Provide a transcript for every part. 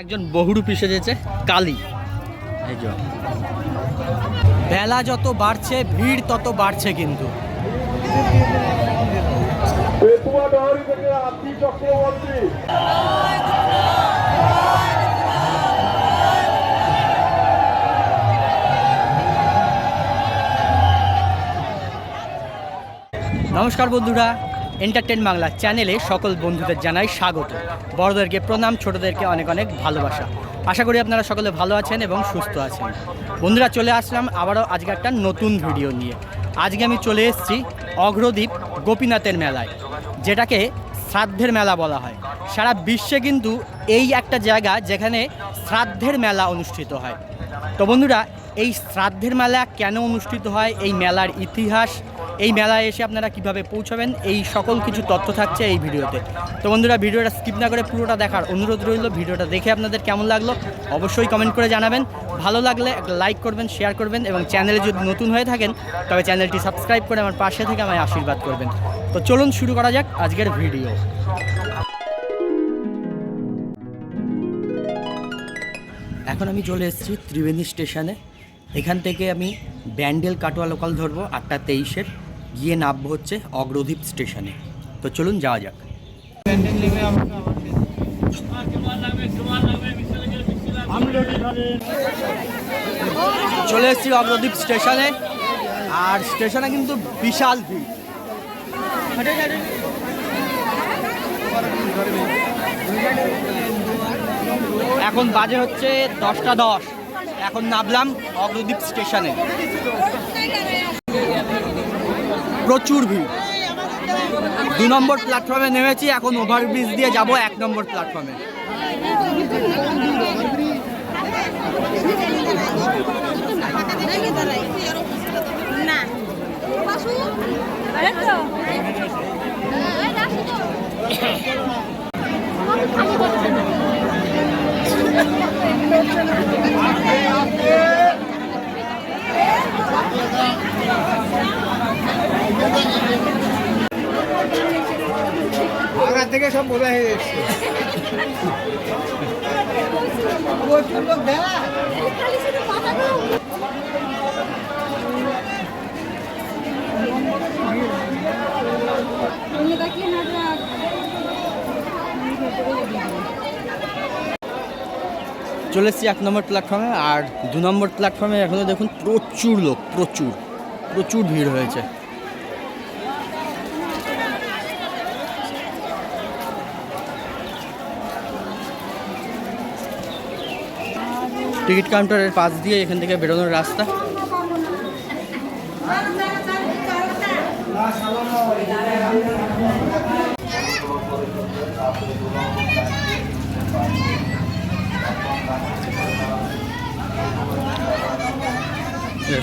একজন বহুরূপ এসেছে কালী। এই বেলা যত বাড়ছে ভিড় তত বাড়ছে কিন্তু। নমস্কার বন্ধুরা এন্টারটেন বাংলা চ্যানেলে সকল বন্ধুদের জানাই স্বাগত। বড়দেরকে প্রণাম, ছোটদেরকে অনেক অনেক ভালোবাসা। আশা করি আপনারা সকলে ভালো আছেন এবং সুস্থ আছেন। বন্ধুরা, চলে আসলাম আবারও আজকে একটা নতুন ভিডিও নিয়ে। আজকে আমি চলে এসেছি অগ্রদ্বীপ গোপীনাথের মেলায়, যেটাকে শ্রাদ্ধের মেলা বলা হয়। সারা বিশ্বে কিন্তু এই একটা জায়গা যেখানে শ্রাদ্ধের মেলা অনুষ্ঠিত হয়। তো বন্ধুরা, এই শ্রাদ্ধের মেলা কেন অনুষ্ঠিত হয়? এই মেলার ইতিহাস এই মেলায় এসে আপনারা কীভাবে পৌঁছাবেন, এই সকল কিছু তথ্য থাকছে এই ভিডিওতে। তো বন্ধুরা, ভিডিওটা স্কিপ না করে পুরোটা দেখার অনুরোধ রইল, ভিডিওটা দেখে আপনাদের কেমন লাগল অবশ্যই কমেন্ট করে জানাবেন। ভালো লাগলে লাইক করবেন শেয়ার করবেন এবং চ্যানেলে যদি নতুন হয়ে থাকেন, তবে চ্যানেলটি সাবস্ক্রাইব করে আমার পাশে থেকে আমায় আশীর্বাদ করবেন। তো চলুন শুরু করা যাক আজকের ভিডিও এখন আমি চলে এসেছি ত্রিবেণী স্টেশনে। এখান থেকে আমি ব্যান্ডেল কাটোয়া লোকাল ধরবো, আটটা তেইশের। গিয়ে নামবো হচ্ছে অগ্রদ্বীপ স্টেশনে। তো চলুন যাওয়া যাক। চলে এসেছি অগ্রদ্বীপ স্টেশনে, আর স্টেশনে কিন্তু বিশাল এখন বাজে হচ্ছে দশটা দশ। এখন নামলাম অগ্রদ্বীপ স্টেশনে। প্রচুর ভিড়। দু নম্বর প্ল্যাটফর্মে নেমেছি এখন ওভারব্রিজ দিয়ে যাব এক নম্বর প্ল্যাটফর্মে না আরে তো আগা থেকে সব বোঝা হয়ে এসছে প্রচুর লোক চলে এসেছি এক নম্বর প্ল্যাটফর্মে আর দু নম্বর প্ল্যাটফর্মে এখনও দেখুন প্রচুর লোক, প্রচুর প্রচুর ভিড় হয়েছে। টিকিট কাউন্টারের পাশ দিয়ে এখান থেকে বেরোনোর রাস্তা।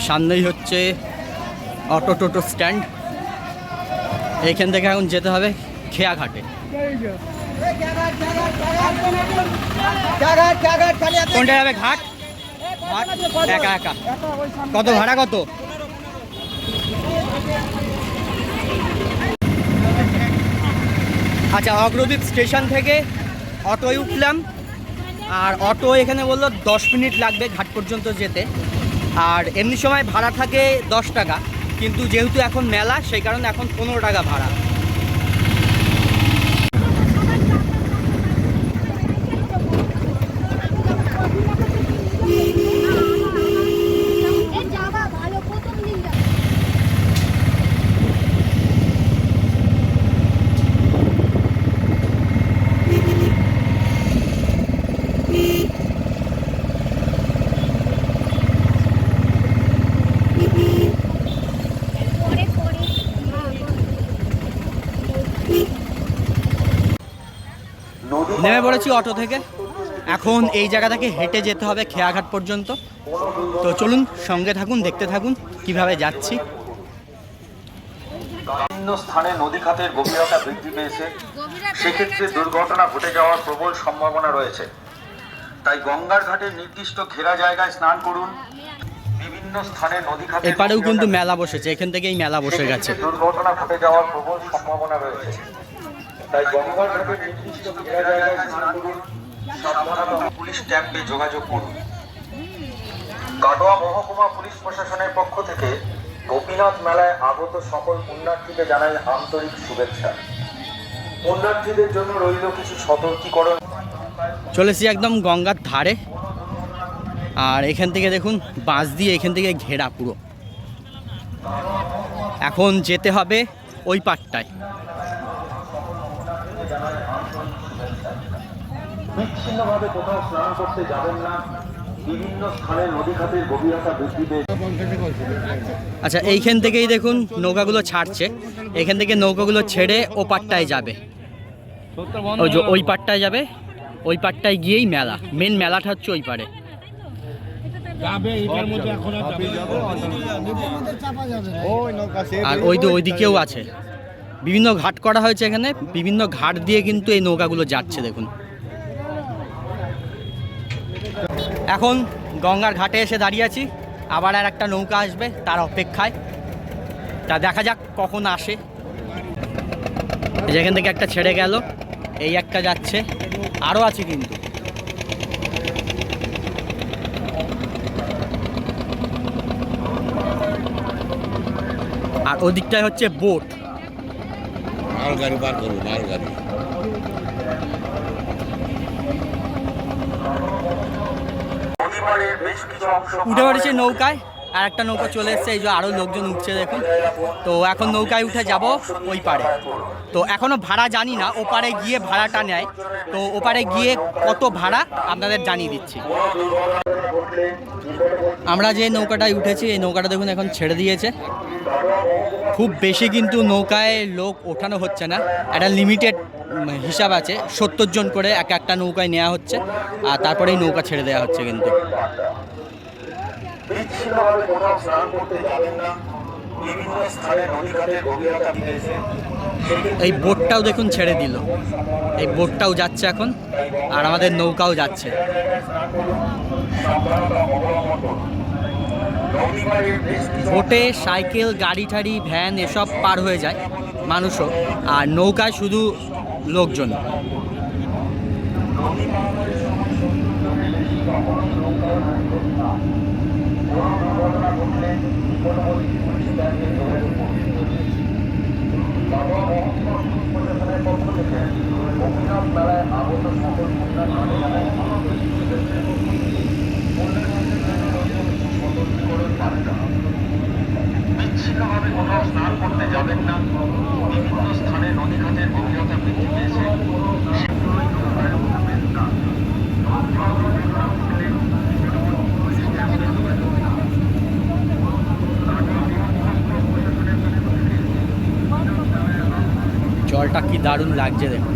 সামনেই হচ্ছে অটো টোটো স্ট্যান্ড। এইখান থেকে এখন যেতে হবে খেয়াঘাটে। কোনটা যাবে ঘাট? একা একা কত ভাড়া কত? আচ্ছা অগ্রদ্বীপ স্টেশন থেকে অটোয় উঠলাম। আর অটো এখানে বলল দশ মিনিট লাগবে ঘাট পর্যন্ত যেতে। আর এমনি সময় ভাড়া থাকে দশ টাকা। কিন্তু যেহেতু এখন মেলা সেই কারণে এখন পনেরো টাকা ভাড়া এ যাবা ভালো প্রথম দিন যাবা পরে পরে নেমে পড়েছি অটো থেকে। এখন এই জায়গা থেকে হেঁটে যেতে হবে খেয়াঘাট পর্যন্ত। তো চলুন সঙ্গে থাকুন দেখতে থাকুন কীভাবে যাচ্ছি। বিভিন্ন স্থানে নদী খাতের গভীরতা বৃদ্ধি পেয়েছে। সেক্ষেত্রে দুর্ঘটনা ঘটে যাওয়ার প্রবল সম্ভাবনা রয়েছে। তাই গঙ্গার ঘাটের নির্দিষ্ট ঘেরা জায়গায় স্নান করুন। বিভিন্ন স্থানে নদী এপারেও কিন্তু মেলা বসেছে এখান থেকেই মেলা বসে গেছে। দুর্ঘটনা ঘটে যাওয়ার প্রবল সম্ভাবনা রয়েছে। তাই গঙ্গার ঘাটের নির্দিষ্ট পুলিশ ক্যাম্পে যোগাযোগ করুন। কাটোয়া মহকুমা পুলিশ প্রশাসনের পক্ষ থেকে গোপীনাথ মেলায় আগত সকল পুণ্যার্থীকে জানাই আন্তরিক শুভেচ্ছা। পুণ্যার্থীদের জন্য রইল কিছু সতর্কীকরণ। চলেছি একদম গঙ্গার ধারে। আর এখান থেকে দেখুন, বাঁশ দিয়ে এখান থেকে ঘেরা পুরো। এখন যেতে হবে ওই পাটটায়। বিচ্ছিন্নভাবে কোথাও স্নান করতে যাবেন না। বিভিন্ন স্থানে নদী খাতের গভীরতা বৃদ্ধি পেয়েছে আচ্ছা এইখান থেকেই দেখুন নৌকাগুলো ছাড়ছে। এখান থেকে নৌকাগুলো ছেড়ে ও পাটটায় যাবে ওই যে ওই পাটটায় যাবে। ওই পাটটায় গিয়েই মেলা। মেন মেলাটা হচ্ছে ওই পারে আর ওই তো ওইদিকেও আছে। বিভিন্ন ঘাট করা হয়েছে এখানে। বিভিন্ন ঘাট দিয়ে কিন্তু এই নৌকাগুলো যাচ্ছে, দেখুন। এখন গঙ্গার ঘাটে এসে দাঁড়িয়ে আছি। আবার আর একটা নৌকা আসবে তার অপেক্ষায়। তা দেখা যাক কখন আসে। যেখান থেকে একটা ছেড়ে গেল। এই একটা যাচ্ছে। আরও আছে কিন্তু। আর ওদিকটায় হচ্ছে বোট। মাল গাড়ি বার করব মাল গাড়ি। নদীপাড়ের বেশ উঠে পড়েছে নৌকায়? আর একটা নৌকা চলে এসছে, এই যে আরও লোকজন উঠছে দেখুন। তো এখন নৌকায় উঠে যাব ওই পারে তো এখনও ভাড়া জানি না, ওপারে গিয়ে ভাড়াটা নেয়। তো ওপারে গিয়ে কত ভাড়া আপনাদের জানিয়ে দিচ্ছি। আমরা যে নৌকাটায় উঠেছি, এই নৌকাটা দেখুন এখন ছেড়ে দিয়েছে। খুব বেশি কিন্তু নৌকায় লোক ওঠানো হচ্ছে না। একটা লিমিটেড হিসাব আছে, সত্তর জন করে এক একটা নৌকায় নেওয়া হচ্ছে। আর তারপরেই নৌকা ছেড়ে দেওয়া হচ্ছে কিন্তু। বিচ্ছিন্নভাবে কোথাও স্নান করতে যাবেন না। বিভিন্ন স্থানে নদী খাতের গভীরতা এই বোটটাও দেখুন ছেড়ে দিল। এই বোটটাও যাচ্ছে এখন, আর আমাদের নৌকাও যাচ্ছে। বোটে সাইকেল, গাড়ি টাড়ি ভ্যান এসব পার হয়ে যায় মানুষও, আর নৌকায় শুধু লোকজন। বিচ্ছিন্নভাবে কোথাও স্নান করতে যাবেন না। বিভিন্ন স্থানে নদী খাতের গভীরতা বৃদ্ধি পেয়েছে সেগুলোই নৌকায় উঠবেন না জলটা কি দারুণ লাগছে দেখুন।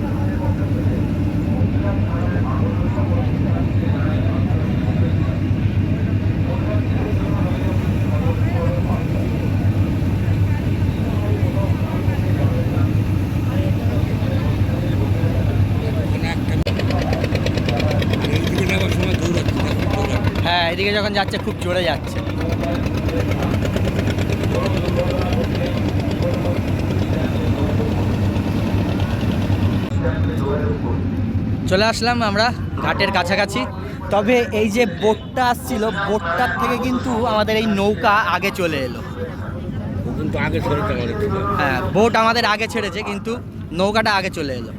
হ্যাঁ এদিকে যখন যাচ্ছে খুব জোরে যাচ্ছে চলে আসলাম আমরা ঘাটের কাছাকাছি। তবে এই যে বোটটা আসছিল বোটটার থেকে কিন্তু আমাদের এই নৌকা আগে চলে এলো। কিন্তু আগে হ্যাঁ বোট আমাদের আগে ছেড়েছে কিন্তু নৌকাটা আগে চলে এলো।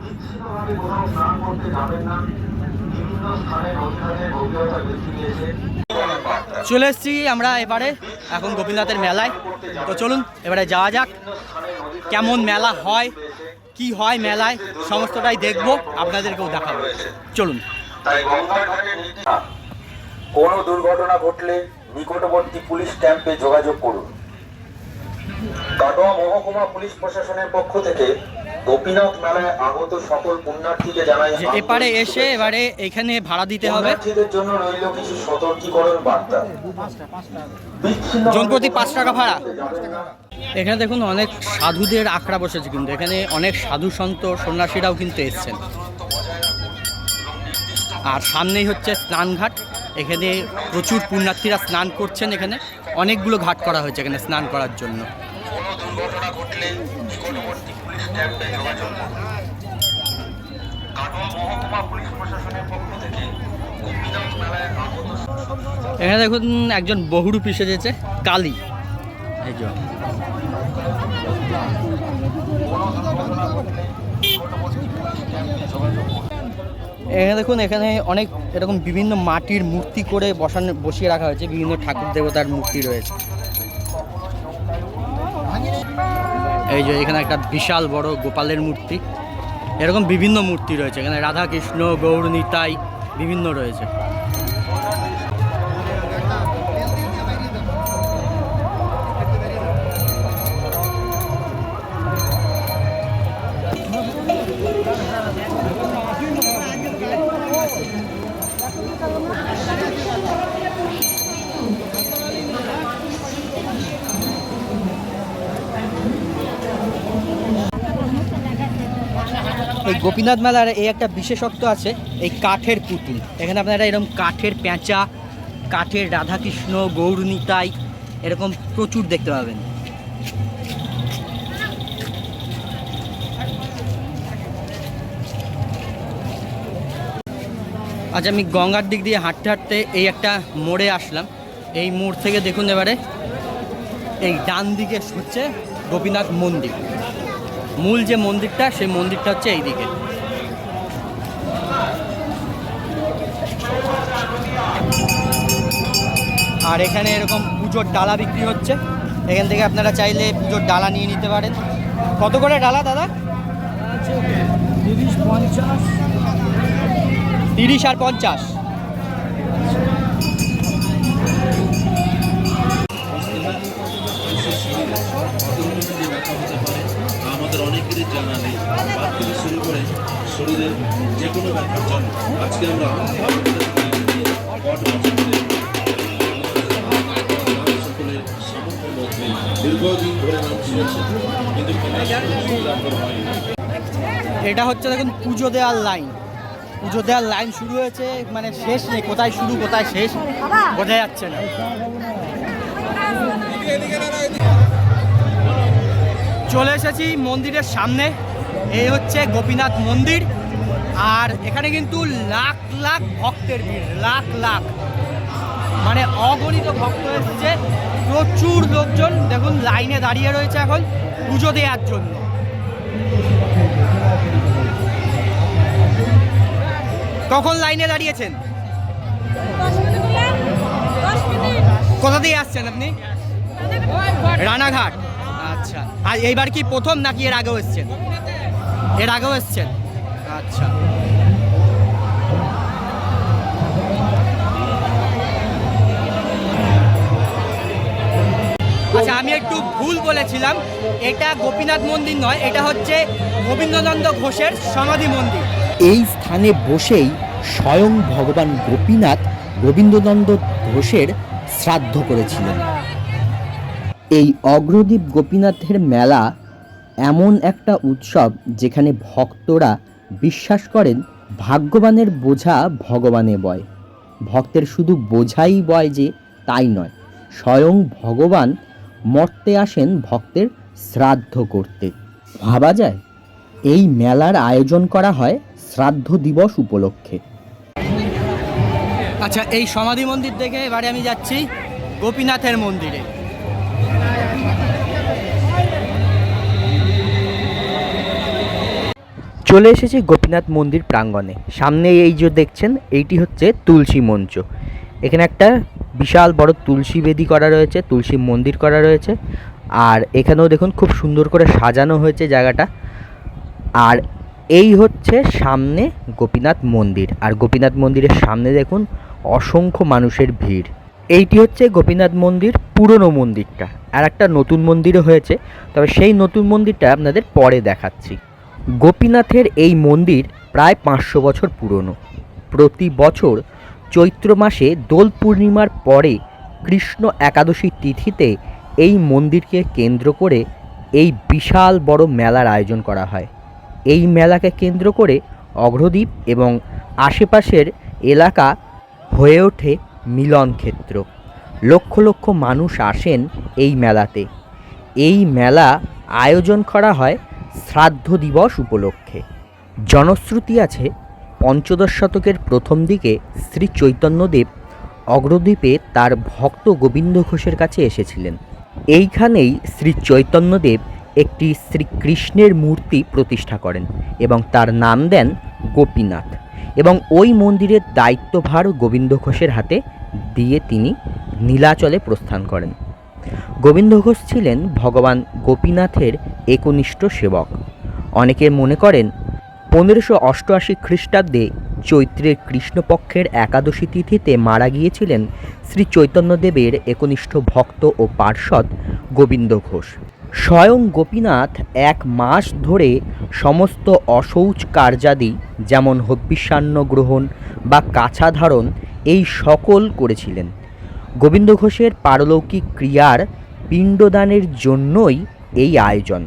চলে এসেছি আমরা এবারে এখন গোপীনাথের মেলায়। তো চলুন এবারে যাওয়া যাক কেমন মেলা হয় কি হয় মেলায়, সমস্তটাই দেখব, আপনাদেরকেও দেখাবো। চলুন। কোনো দুর্ঘটনা ঘটলে নিকটবর্তী পুলিশ ক্যাম্পে যোগাযোগ করুন। কাটোয়া মহকুমা পুলিশ প্রশাসনের পক্ষ থেকে গোপীনাথ মেলায় আগত সকল পুণ্যার্থীকে জানাই এপারে এসে এবারে এখানে ভাড়া দিতে হবে। পুণ্যার্থীদের জন্য রইল কিছু সতর্কীকরণ বার্তা। বিচ্ছিন্ন জনপ্রতি পাঁচ টাকা ভাড়া। এখানে দেখুন অনেক সাধুদের আখড়া বসেছে কিন্তু। এখানে অনেক সাধু সন্ত সন্ন্যাসীরাও কিন্তু এসছেন। আর সামনেই হচ্ছে স্নানঘাট। এখানে প্রচুর পুণ্যার্থীরা স্নান করছেন এখানে। অনেকগুলো ঘাট করা হয়েছে এখানে স্নান করার জন্য। দুর্ঘটনা ঘটলে এখানে দেখুন একজন বহুরূপী সেজেছে কালী। এই যে। এখানে দেখুন, এখানে অনেক এরকম বিভিন্ন মাটির মূর্তি করে বসানো, বসিয়ে রাখা হয়েছে, বিভিন্ন ঠাকুর দেবতার মূর্তি রয়েছে। এই যে এখানে একটা বিশাল বড় গোপালের মূর্তি। এরকম বিভিন্ন মূর্তি রয়েছে। এখানে রাধা কৃষ্ণ গৌর, নিতাই বিভিন্ন রয়েছে। এই গোপীনাথ মেলার এই একটা বিশেষত্ব আছে এই কাঠের পুতুল। এখানে আপনারা এরকম কাঠের পেঁচা কাঠের রাধাকৃষ্ণ গৌরনীতাই এরকম প্রচুর দেখতে পাবেন। আচ্ছা আমি গঙ্গার দিক দিয়ে হাঁটতে হাঁটতে এই একটা মোড়ে আসলাম। এই মোড় থেকে দেখুন এবারে এই ডান দিকে হচ্ছে গোপীনাথ মন্দির। মূল যে মন্দিরটা সেই মন্দিরটা হচ্ছে এইদিকে। আর এখানে এরকম পুজোর ডালা বিক্রি হচ্ছে। এখান থেকে আপনারা চাইলে পুজোর ডালা নিয়ে নিতে পারেন। কত করে ডালা দাদা? তিরিশ পঞ্চাশ। তিরিশ আর পঞ্চাশ। অনেকেরই জানা নেই। বাদ থেকে শুরু করে শরীরের যে কোনো ব্যাপার জন্য আজকে আমরা এটা হচ্ছে দেখুন পুজো দেওয়ার লাইন। পুজো দেওয়ার লাইন শুরু হয়েছে মানে শেষ নেই, কোথায় শুরু, কোথায় শেষ, বোঝা যাচ্ছে না। চলে এসেছি মন্দিরের সামনে। এই হচ্ছে গোপীনাথ মন্দির। আর এখানে কিন্তু লাখ লাখ ভক্তের ভিড় লাখ লাখ। মানে অগণিত ভক্ত এসেছে। প্রচুর লোকজন। দেখুন লাইনে দাঁড়িয়ে রয়েছে এখন পুজো দেওয়ার জন্য। কখন লাইনে দাঁড়িয়েছেন? কোথা দিয়ে আসছেন আপনি? রানাঘাট। আচ্ছা। আর এইবার কি প্রথম নাকি এর আগেও এসছেন? এর আগেও এসছেন? আচ্ছা। আচ্ছা আমি একটু ভুল বলেছিলাম। এটা গোপীনাথ মন্দির নয়, এটা হচ্ছে গোবিন্দনন্দ ঘোষের সমাধি মন্দির। এই স্থানে বসেই স্বয়ং ভগবান গোপীনাথ গোবিন্দনন্দ ঘোষের শ্রাদ্ধ করেছিলেন। এই অগ্রদীপ গোপীনাথের মেলা এমন একটা উৎসব যেখানে ভক্তরা বিশ্বাস করেন ভাগ্যবানের বোঝা ভগবানে বয়। ভক্তের শুধু বোঝাই বয় যে তাই নয়, স্বয়ং ভগবান মর্তে আসেন ভক্তের শ্রাদ্ধ করতে। ভাবা যায়, এই মেলার আয়োজন করা হয় শ্রাদ্ধ দিবস উপলক্ষে। আচ্ছা এই সমাধি মন্দির থেকে এবারে আমি যাচ্ছি গোপীনাথের মন্দিরে। চলে এসেছি গোপীনাথ মন্দির প্রাঙ্গণে। সামনে এই যে দেখছেন, এইটি হচ্ছে তুলসী মঞ্চ। এখানে একটা বিশাল বড় তুলসী বেদি করা রয়েছে, তুলসী মন্দির করা রয়েছে। আর এখানেও দেখুন, খুব সুন্দর করে সাজানো হয়েছে জায়গাটা। আর এই হচ্ছে সামনে গোপীনাথ মন্দির। আর গোপীনাথ মন্দিরের সামনে দেখুন, অসংখ্য মানুষের ভিড়। এইটি হচ্ছে গোপীনাথ মন্দির, পুরনো মন্দিরটা। আর একটা নতুন মন্দিরও হয়েছে। তবে সেই নতুন মন্দিরটা আপনাদের পরে দেখাচ্ছি। গোপীনাথের এই মন্দির প্রায় পাঁচশো বছর পুরনো। প্রতি বছর চৈত্র মাসে দোল পূর্ণিমার পরে কৃষ্ণ একাদশী তিথিতে এই মন্দিরকে কেন্দ্র করে এই বিশাল বড় মেলার আয়োজন করা হয়। এই মেলাকে কেন্দ্র করে অগ্রদ্বীপ এবং আশেপাশের এলাকা হয়ে ওঠে মিলন ক্ষেত্র লক্ষ লক্ষ মানুষ আসেন এই মেলাতে। এই মেলা আয়োজন করা হয় শ্রাদ্ধ দিবস উপলক্ষে। জনশ্রুতি আছে, পঞ্চদশ শতকের প্রথম দিকে শ্রী চৈতন্যদেব অগ্রদ্বীপে তার ভক্ত গোবিন্দ ঘোষের কাছে এসেছিলেন। এইখানেই শ্রী চৈতন্যদেব একটি শ্রীকৃষ্ণের মূর্তি প্রতিষ্ঠা করেন এবং তার নাম দেন গোপীনাথ। এবং ওই মন্দিরের দায়িত্বভার গোবিন্দ ঘোষের হাতে দিয়ে তিনি নীলাচলে প্রস্থান করেন। গোবিন্দ ঘোষ ছিলেন ভগবান গোপীনাথের একনিষ্ঠ সেবক। অনেকে মনে করেন, পনেরোশো অষ্টআশি খ্রিস্টাব্দে চৈত্রের কৃষ্ণপক্ষের একাদশী তিথিতে মারা গিয়েছিলেন শ্রী চৈতন্যদেবের একনিষ্ঠ ভক্ত ও পার্ষদ গোবিন্দ ঘোষ। স্বয়ং গোপীনাথ এক মাস ধরে সমস্ত অশৌচ কার্যাদি, যেমন হব্বিষান্ন গ্রহণ বা কাছা ধারণ, এই সকল করেছিলেন। গোবিন্দ ঘোষের পারলৌকিক ক্রিয়ার পিণ্ডদানের জন্যই এই আয়োজন।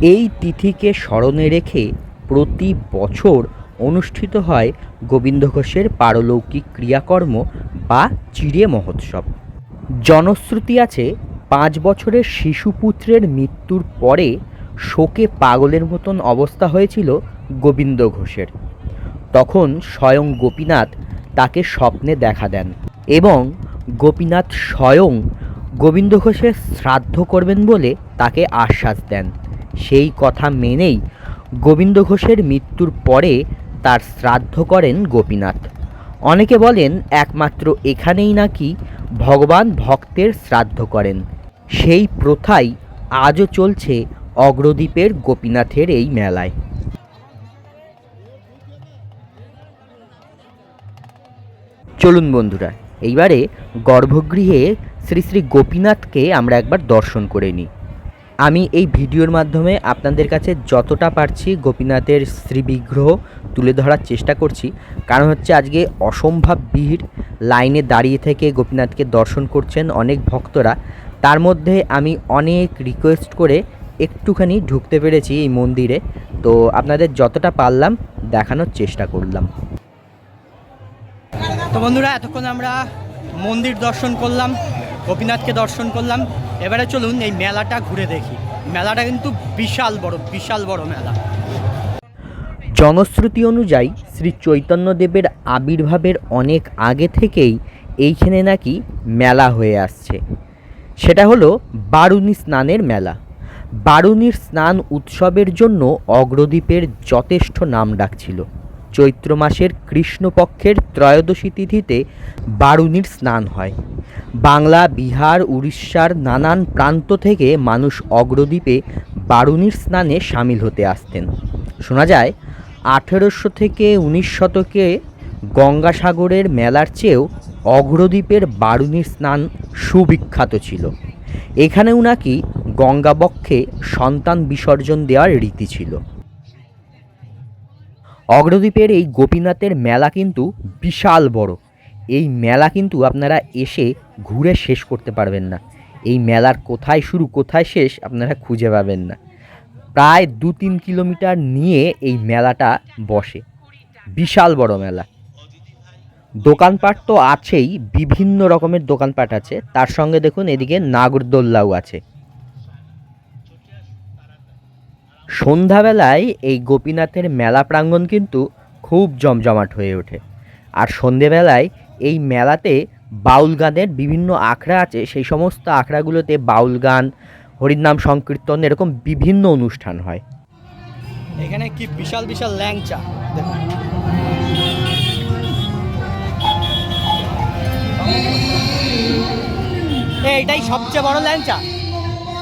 এই তিথিকে স্মরণে রেখে প্রতি বছর অনুষ্ঠিত হয় গোবিন্দ ঘোষের পারলৌকিক ক্রিয়াকর্ম বা চিড়ে মহোৎসব। জনশ্রুতি আছে পাঁচ বছরের শিশুপুত্রের মৃত্যুর পরে শোকে পাগলের মতন অবস্থা হয়েছিল গোবিন্দ ঘোষের। তখন স্বয়ং গোপীনাথ তাকে স্বপ্নে দেখা দেন এবং গোপীনাথ স্বয়ং গোবিন্দ ঘোষের শ্রাদ্ধ করবেন বলে তাকে আশ্বাস দেন। সেই কথা মেনেই গোবিন্দ ঘোষের মৃত্যুর পরে তার শ্রাদ্ধ করেন গোপীনাথ। অনেকে বলেন, একমাত্র এখানেই নাকি ভগবান ভক্তের শ্রাদ্ধ করেন। সেই প্রথাই আজও চলছে অগ্রদ্বীপের গোপীনাথের এই মেলায়। চলুন বন্ধুরা, এইবারে গর্ভগৃহে শ্রী শ্রী গোপীনাথকে আমরা একবার দর্শন করে নিই। আমি এই ভিডিওর মাধ্যমে আপনাদের কাছে যতটা পারছি গোপীনাথের শ্রীবিগ্রহ তুলে ধরার চেষ্টা করছি। কারণ হচ্ছে আজকে অসম্ভব ভিড়, লাইনে দাঁড়িয়ে থেকে গোপীনাথকে দর্শন করছেন অনেক ভক্তরা। তার মধ্যে আমি অনেক রিকোয়েস্ট করে একটুখানি ঢুকতে পেরেছি এই মন্দিরে। তো আপনাদের যতটা পারলাম দেখানোর চেষ্টা করলাম। তো বন্ধুরা এতক্ষণ আমরা মন্দির দর্শন করলাম গোপীনাথকে দর্শন করলাম। এবারে চলুন এই মেলাটা ঘুরে দেখি। মেলাটা কিন্তু বিশাল বড় বিশাল বড় মেলা। জনশ্রুতি অনুযায়ী শ্রী চৈতন্যদেবের আবির্ভাবের অনেক আগে থেকেই এইখানে নাকি মেলা হয়ে আসছে। সেটা হলো বারুণী স্নানের মেলা। বারুণীর স্নান উৎসবের জন্য অগ্রদ্বীপের যথেষ্ট নাম ডাকছিল। চৈত্র মাসের কৃষ্ণপক্ষের ত্রয়োদশী তিথিতে বারুণীর স্নান হয়। বাংলা, বিহার, উড়িষ্যার নানান প্রান্ত থেকে মানুষ অগ্রদ্বীপে বারুণীর স্নানে সামিল হতে আসতেন। শোনা যায়, আঠেরোশো থেকে উনিশ শতকে গঙ্গাসাগরের মেলার চেয়েও অগ্রদ্বীপের বারুণীর স্নান সুবিখ্যাত ছিল। এখানেও নাকি গঙ্গাবক্ষে সন্তান বিসর্জন দেওয়ার রীতি ছিল। অগ্রদ্বীপের এই গোপীনাথের মেলা কিন্তু বিশাল বড়। এই মেলা কিন্তু আপনারা এসে ঘুরে শেষ করতে পারবেন না। এই মেলার কোথায় শুরু, কোথায় শেষ আপনারা খুঁজে পাবেন না। প্রায় দু তিন কিলোমিটার নিয়ে এই মেলাটা বসে। বিশাল বড় মেলা। দোকানপাট তো আছেই, বিভিন্ন রকমের দোকানপাট আছে। তার সঙ্গে দেখুন এদিকে নাগরদোল্লাও আছে। সন্ধ্যাবেলায় এই গোপীনাথের মেলা প্রাঙ্গণ কিন্তু খুব জমজমাট হয়ে ওঠে। আর সন্ধেবেলায় এই মেলাতে বাউল গানের বিভিন্ন আখড়া আছে। সেই সমস্ত আখড়াগুলোতে বাউল গান, হরিনাম সংকীর্তন এরকম বিভিন্ন অনুষ্ঠান হয়। এখানে কি বিশাল বিশাল ল্যাংচা? এটাই সবচেয়ে বড় ল্যাংচা।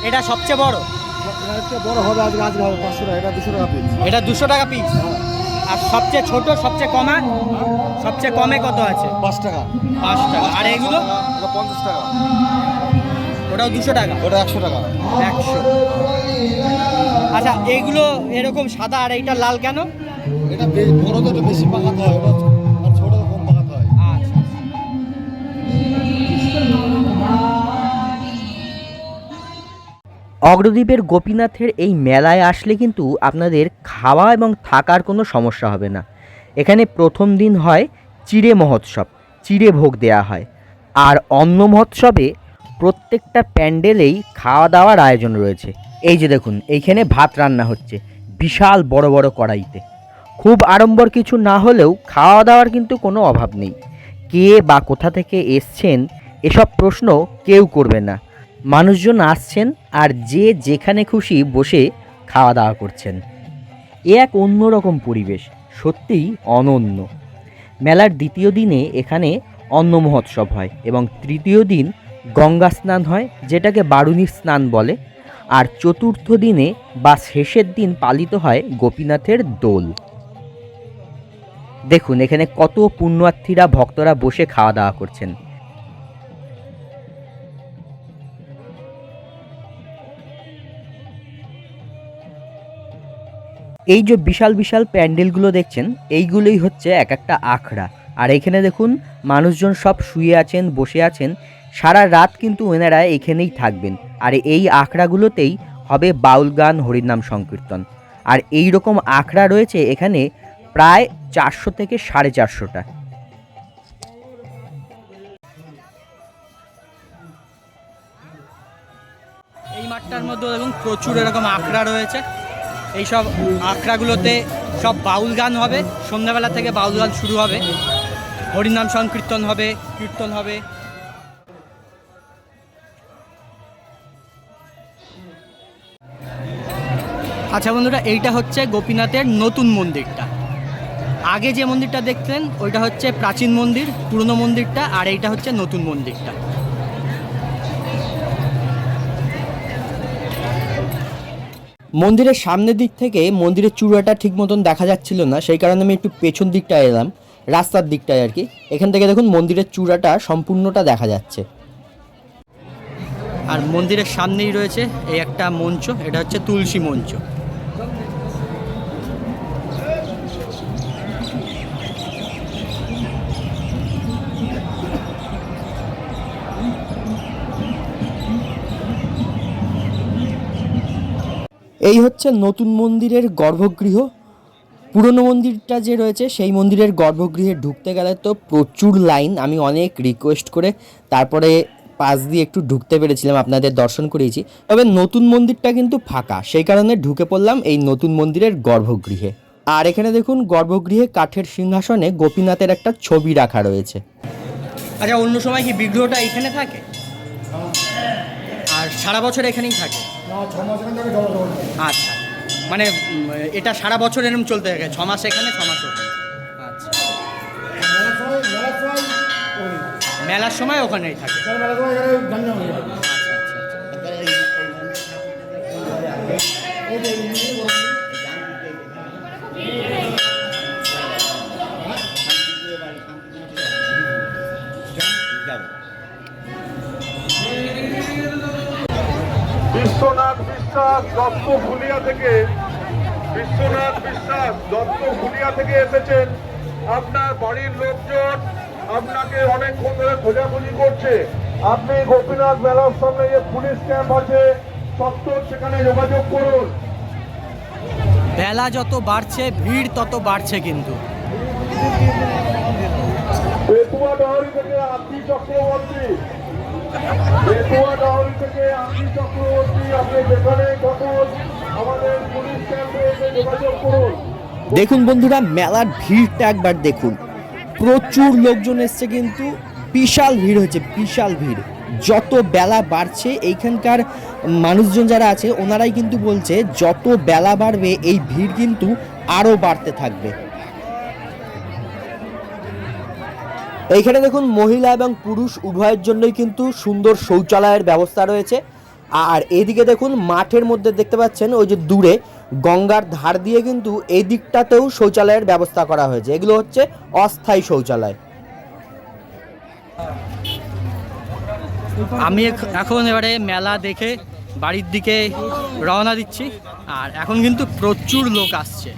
এটা সবচেয়ে বড়। বড় হবে আজকে আজকে হবে পাঁচশো টাকা এটা দুশো টাকা পিস এটা দুশো টাকা পিস আর সবচেয়ে ছোট সবচেয়ে কমা সবচেয়ে কমে কত আছে? পাঁচ টাকা। পাঁচ টাকা। আর এগুলো? পঞ্চাশ টাকা। ওটাও দুশো টাকা। ওটা একশো টাকা। একশো। আচ্ছা এইগুলো এরকম সাদা আর এইটা লাল কেন? এটা বে- বড়দের একটু বেশি পাকাতে হয় অগ্রদ্বীপের গোপীনাথের এই মেলায় আসলে কিন্তু আপনাদের খাওয়া এবং থাকার কোনো সমস্যা হবে না। এখানে প্রথম দিন হয় চিড়ে মহোৎসব, চিড়ে ভোগ দেওয়া হয়। আর অন্ন মহোৎসবে প্রত্যেকটা প্যান্ডেলেই খাওয়া দাওয়ার আয়োজন রয়েছে। এই যে দেখুন, এইখানে ভাত রান্না হচ্ছে, বিশাল বড় বড় কড়াইতে। খুব আড়ম্বর কিছু না হলেও খাওয়া দাওয়ার কিন্তু কোনো অভাব নেই। কে বা কোথা থেকে এসছেন, এসব প্রশ্ন কেউ করবে না। মানুষজন আসছেন আর যে যেখানে খুশি বসে খাওয়া দাওয়া করছেন। এ এক অন্যরকম পরিবেশ, সত্যিই অনন্য। মেলার দ্বিতীয় দিনে এখানে অন্ন মহোৎসব হয় এবং তৃতীয় দিন গঙ্গা স্নান হয়, যেটাকে বারুণীর স্নান বলে। আর চতুর্থ দিনে বা শেষের দিন পালিত হয় গোপীনাথের দোল। দেখুন, এখানে কত পুণ্যার্থীরা, ভক্তরা বসে খাওয়া দাওয়া করছেন। এই যে বিশাল বিশাল প্যান্ডেলগুলো দেখছেন, এইগুলোই হচ্ছে এক একটা আখড়া। আর এখানে দেখুন, মানুষজন সব শুয়ে আছেন, বসে আছেন। সারা রাত কিন্তু এনারা এখানেই থাকবেন। আর এই আখড়াগুলোতেই হবে বাউল গান, হরিনাম সংকীর্তন। আর এই রকম আখড়া রয়েছে এখানে প্রায় চারশো থেকে সাড়ে চারশোটা। এই মাঠটার মধ্যে দেখুন প্রচুর এরকম আখড়া রয়েছে। এই সব আখড়াগুলোতে সব বাউল গান হবে। সন্ধ্যাবেলা থেকে বাউল গান শুরু হবে। হরিনাম সংকীর্তন হবে, কীর্তন হবে। আচ্ছা বন্ধুরা, এইটা হচ্ছে গোপীনাথের নতুন মন্দিরটা। আগে যে মন্দিরটা দেখতেন, ওইটা হচ্ছে প্রাচীন মন্দির, পুরনো মন্দিরটা, আর এইটা হচ্ছে নতুন মন্দিরটা। মন্দিরের সামনের দিক থেকে মন্দিরের চূড়াটা ঠিক মতন দেখা যাচ্ছিল না, সেই কারণে আমি একটু পেছন দিকটায় এলাম, রাস্তার দিকটায় আর কি। এখান থেকে দেখুন মন্দিরের চূড়াটা সম্পূর্ণটা দেখা যাচ্ছে। আর মন্দিরের সামনেই রয়েছে এই একটা মঞ্চ, এটা হচ্ছে তুলসী মঞ্চ। এই হচ্ছে নতুন মন্দিরের গর্ভগৃহ। পুরনো মন্দিরটা যে রয়েছে, সেই মন্দিরের গর্ভগৃহে ঢুকতে গেলে তো প্রচুর লাইন। আমি অনেক রিকোয়েস্ট করে তারপরে পাশ দিয়ে একটু ঢুকতে পেরেছিলাম, আপনাদের দর্শন করিয়েছি। তবে নতুন মন্দিরটা কিন্তু ফাঁকা, সেই কারণে ঢুকে পড়লাম এই নতুন মন্দিরের গর্ভগৃহে। আর এখানে দেখুন, গর্ভগৃহে কাঠের সিংহাসনে গোপীনাথের একটা ছবি রাখা রয়েছে। আচ্ছা অন্য সময় কি বিগ্রহটা এখানে থাকে? আর সারা বছর এখানেই থাকে? আচ্ছা। মানে এটা সারা বছর এরকম চলতে থাকে? ছ মাস এখানে ছ মাস ওখানে? আচ্ছা। মেলার সময় ওখানেই থাকে? বিশ্বনাথ বিশ্বাস দত্ত ফুলিয়া থেকে বিশ্বনাথ বিশ্বাস দত্ত ফুলিয়া থেকে এসেছেন। আপনার বাড়ির লোকজন আপনাকে অনেকক্ষণ ধরে খোঁজাখুঁজি করছে। আপনি গোপীনাথ মেলার সামনে যে পুলিশ ক্যাম্প আছে সত্তর সেখানে যোগাযোগ করুন। বেলা যত বাড়ছে ভিড় তত বাড়ছে কিন্তু। বেতুয়া ডাহরি থেকে চক্রবর্তী। দেখুন বন্ধুরা, মেলার ভিড়টা একবার দেখুন। প্রচুর লোকজন এসছে কিন্তু, বিশাল ভিড় হয়েছে, বিশাল ভিড়। যত বেলা বাড়ছে, এইখানকার মানুষজন যারা আছে, ওনারাই কিন্তু বলছে, যত বেলা বাড়বে, এই ভিড় কিন্তু আরও বাড়তে থাকবে। এইখানে দেখুন মহিলা এবং পুরুষ উভয়ের জন্যই কিন্তু সুন্দর শৌচালয়ের ব্যবস্থা রয়েছে। আর এদিকে দেখুন মাঠের মধ্যে দেখতে পাচ্ছেন ওই যে দূরে গঙ্গার ধার দিয়ে কিন্তু এই দিকটাতেও শৌচালয়ের ব্যবস্থা করা হয়েছে। এগুলো হচ্ছে অস্থায়ী শৌচালয়। আমি এখন এবারে মেলা দেখে বাড়ির দিকে রওনা দিচ্ছি। আর এখন কিন্তু প্রচুর লোক আসছে।